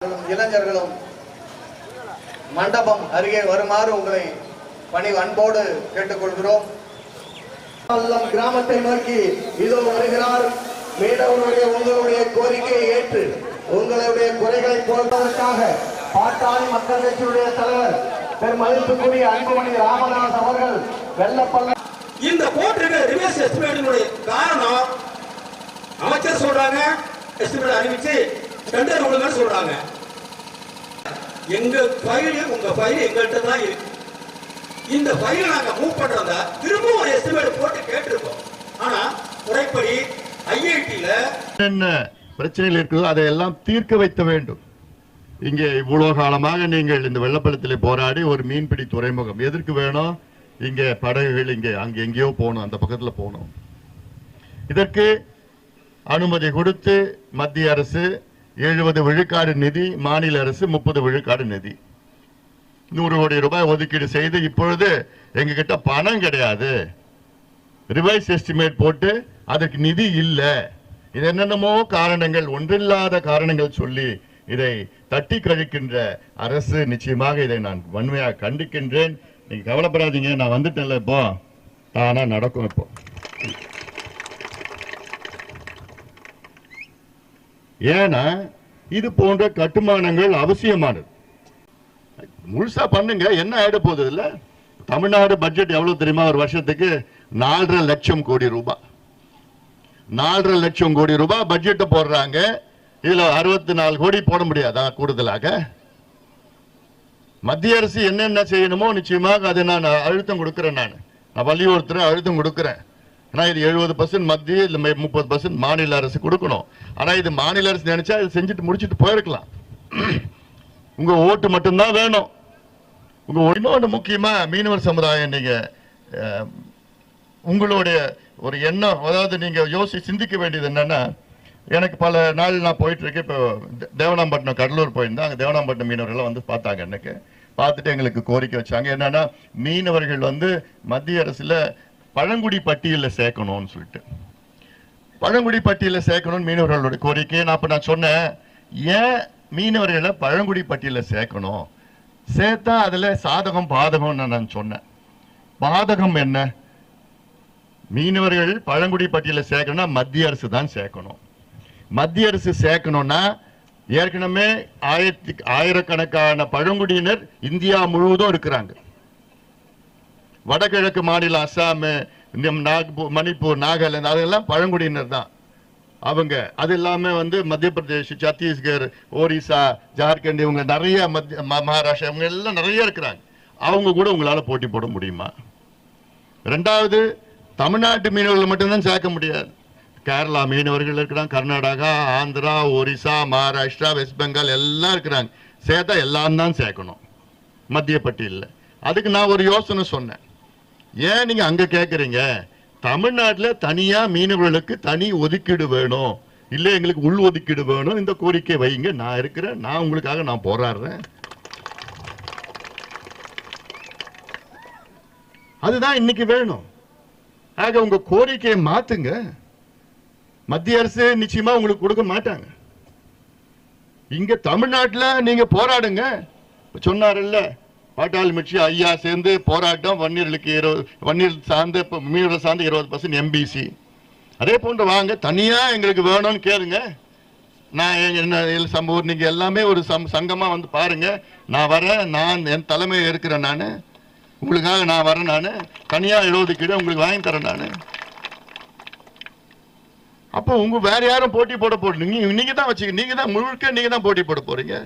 இளைஞர்களும் மண்டபம் அருகே வருமாறு உங்களை பணி அன்போடு கேட்டுக்கொள்கிறோம். கிராமத்தை நோக்கி இதோ வருகிறார். மீனவருடைய உங்களுடைய கோரிக்கையை ஏற்று உங்களுடைய குறைகளை போடுவதற்காக பாட்டாளி மக்கள் கட்சியுடைய தலைவர் பெருமதிப்புக்குரிய அன்புமணி ராமதாஸ் அவர்கள் வெள்ளப்பள்ள இந்த போட்டிருக்கிற ரிவர்ஸ் எஸ்டிமேட்டினுடைய காரணம் அமைச்சர் சொல்றாங்க. எஸ்டிமேட் அறிவிச்சு டெண்டர் கொடுங்கன்னு சொல்றாங்க. எங்க ஃபைல் உங்க ஃபைல் எங்கள்கிட்ட தான் இருக்கு. இந்த ஃபைல் நாங்க மூவ் பண்றதா திரும்ப ஒரு எஸ்டிமேட் போட்டு கேட்டிருக்கோம். ஆனா முறைப்படி ஐஐடியில என்ன பிரச்சனைகள் இருக்குதோ அதையெல்லாம் தீர்க்க வைக்க வேண்டும். இங்கே இவ்வளோ காலமாக நீங்கள் இந்த வெள்ளப்பள்ளத்தில் போராடி ஒரு மீன்பிடி துறைமுகம் எதற்கு வேணும்? இங்கே படகுகள் இங்கே அங்கே எங்கேயோ போகணும் அந்த பக்கத்தில் போகணும். இதற்கு அனுமதி கொடுத்து மத்திய அரசு எழுபது விழுக்காடு நிதி மாநில அரசு முப்பது விழுக்காடு நிதி. நூறு கோடி ரூபாய் ஒதுக்கீடு செய்து இப்பொழுது எங்ககிட்ட பணம் கிடையாது. ரிவைஸ் எஸ்டிமேட் போட்டு அதற்கு நிதி இல்லை. இது என்னென்னமோ காரணங்கள் ஒன்றில்லாத காரணங்கள் சொல்லி இதை தட்டி கழிக்கின்ற அரசு நிச்சயமாக இதை நான் வன்மையாக கண்டிக்கின்றேன். நீங்க கவலைப்படாதீங்க நான் வந்துட்டேன்ல இப்போ. தானா நடக்கும் இப்போ. ஏன்னா இது போன்ற கட்டுமானங்கள் அவசியமானது. முழுசா பண்ணுங்க என்ன ஆயிட போகுது இல்ல தமிழ்நாடு பட்ஜெட் எவ்வளவு தெரியுமா? ஒரு வருஷத்துக்கு நாலரை லட்சம் கோடி ரூபாய் நாலரை லட்சம் கோடி ரூபாய் பட்ஜெட்டை போடுறாங்க. இதுல அறுபத்தி நாலு கோடி போட முடியாதா கூடுதலாக? மத்திய அரசு என்னென்ன செய்யணுமோ நிச்சயமாக அதை நான் அழுத்தம் கொடுக்குறேன் நான். நான் வலியுறுத்துறேன் அழுத்தம் கொடுக்குறேன். ஆனால் இது எழுபது பர்சன்ட் மத்திய இல்லை முப்பது பர்சன்ட் மாநில அரசு கொடுக்கணும். ஆனால் இது மாநில அரசு நினைச்சா இது செஞ்சுட்டு முடிச்சுட்டு போயிருக்கலாம். உங்க ஓட்டு மட்டும்தான் வேணும். உங்க இன்னொன்று முக்கியமாக மீனவர் சமுதாயம் நீங்கள் உங்களுடைய ஒரு எண்ணம் அதாவது நீங்கள் யோசி சிந்திக்க வேண்டியது என்னென்னா எனக்கு பல நாள் நான் போயிட்டுருக்கேன். இப்போ தேவனாம்பட்டினம் கடலூர் போயிருந்தேன். அங்கே தேவனாம்பட்டினம் மீனவர்கள்லாம் வந்து பார்த்தாங்க எனக்கு. பார்த்துட்டு எங்களுக்கு கோரிக்கை வச்சாங்க. என்னென்னா மீனவர்கள் வந்து மத்திய அரசில் பழங்குடி பட்டியலில் சேர்க்கணும்னு சொல்லிட்டு. பழங்குடி பட்டியலில் சேர்க்கணும்னு மீனவர்களோட கோரிக்கை நான் அப்போ நான் சொன்னேன். ஏன் மீனவர்களை பழங்குடி பட்டியலில் சேர்க்கணும்? சேர்த்தா அதில் சாதகம் பாதகம் நான் சொன்னேன். பாதகம் என்ன? மீனவர்கள் பழங்குடி பட்டியலில் சேர்க்கணும்னா மத்திய அரசு தான் சேர்க்கணும். மத்திய அரசு சேர்க்கணும்னா ஏற்கனவே ஆயிரத்தி ஆயிரக்கணக்கான பழங்குடியினர் இந்தியா முழுவதும் இருக்கிறாங்க. வடகிழக்கு மாநிலம் அஸ்ஸாமு இந்த நாக்பூர் மணிப்பூர் நாகாலாந்து அதெல்லாம் பழங்குடியினர் தான். அவங்க அது இல்லாமல் வந்து மத்திய பிரதேஷ் சத்தீஸ்கர் ஒரிசா ஜார்க்கண்ட் இவங்க நிறைய மத்திய ம- மகாராஷ்டிரா இவங்க எல்லாம் நிறைய இருக்கிறாங்க. அவங்க கூட உங்களால் போட்டி போட முடியுமா? ரெண்டாவது தமிழ்நாட்டு மீனவர்கள் மட்டும்தான் சேர்க்க முடியாது. கேரளா மீனவர்கள் இருக்கிறாங்க கர்நாடகா ஆந்திரா ஒரிசா மகாராஷ்டிரா வெஸ்ட் பெங்கால் எல்லாம் இருக்கிறாங்க. சேர்த்தா எல்லாம் தான் சேர்க்கணும். மத்திய பட்டியலில் அதுக்கு நான் ஒரு யோசனை சொன்னேன். ஏன் நீங்க அங்க கேக்குறீங்க? தமிழ்நாட்டில் தனியா மீனவர்களுக்கு தனி ஒதுக்கீடு வேணும். இல்ல எங்களுக்கு உள் ஒதுக்கீடு வேணும். இந்த கோரிக்கை வைங்க. நான் இருக்கிறேன். நான் உங்களுக்காக நான் போராடுறேன். அதுதான் இன்னைக்கு வேணும். ஆக உங்க கோரிக்கையை மாத்துங்க. மத்திய அரசு நிச்சயமா உங்களுக்கு கொடுக்க மாட்டாங்க. இங்க தமிழ்நாட்டில் நீங்க போராடுங்க. இப்ப பாட்டாளி மிச்சி ஐயா சேர்ந்து போராட்டம் வன்னியர்களுக்கு இருபது வன்னியர் சார்ந்த இப்ப மீனவர் சார்ந்த இருபது பர்சன்ட் எம்பிசி அதே போன்று வாங்க தனியாக எங்களுக்கு வேணும்னு கேளுங்க. நான் என்ன சம்பவம் நீங்கள் எல்லாமே ஒரு சம் சங்கமாக வந்து பாருங்க. நான் வரேன் நான் என் தலைமை இருக்கிறேன் நான் உங்களுக்காக நான் வரேன் நான் தனியாக எழுபது கிலோ உங்களுக்கு வாங்கி தரேன் நான். அப்போ உங்கள் வேற யாரும் போட்டி போட போட நீங்கள் தான் வச்சுக்க நீங்கள் தான் முழுக்க நீங்கள் தான் போட்டி போட போகிறீங்க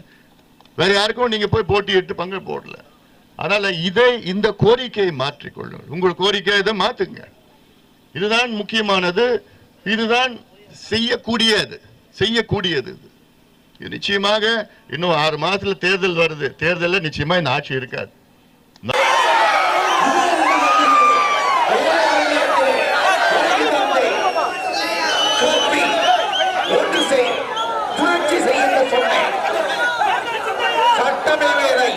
வேற யாருக்கும் நீங்கள் போய் போட்டி எடுத்து பங்கு போடல. அதனால் இதை இந்த கோரிக்கையை மாற்றிக்கொள்ளும் உங்கள் கோரிக்கையை இதை மாற்றுங்க. இதுதான் முக்கியமானது. இதுதான் செய்யக்கூடியது. செய்யக்கூடியது இது. நிச்சயமாக இன்னும் ஆறு மாதத்தில் தேர்தல் வருது. தேர்தலில் நிச்சயமாக இந்த ஆட்சி இருக்காது. சட்டமேவை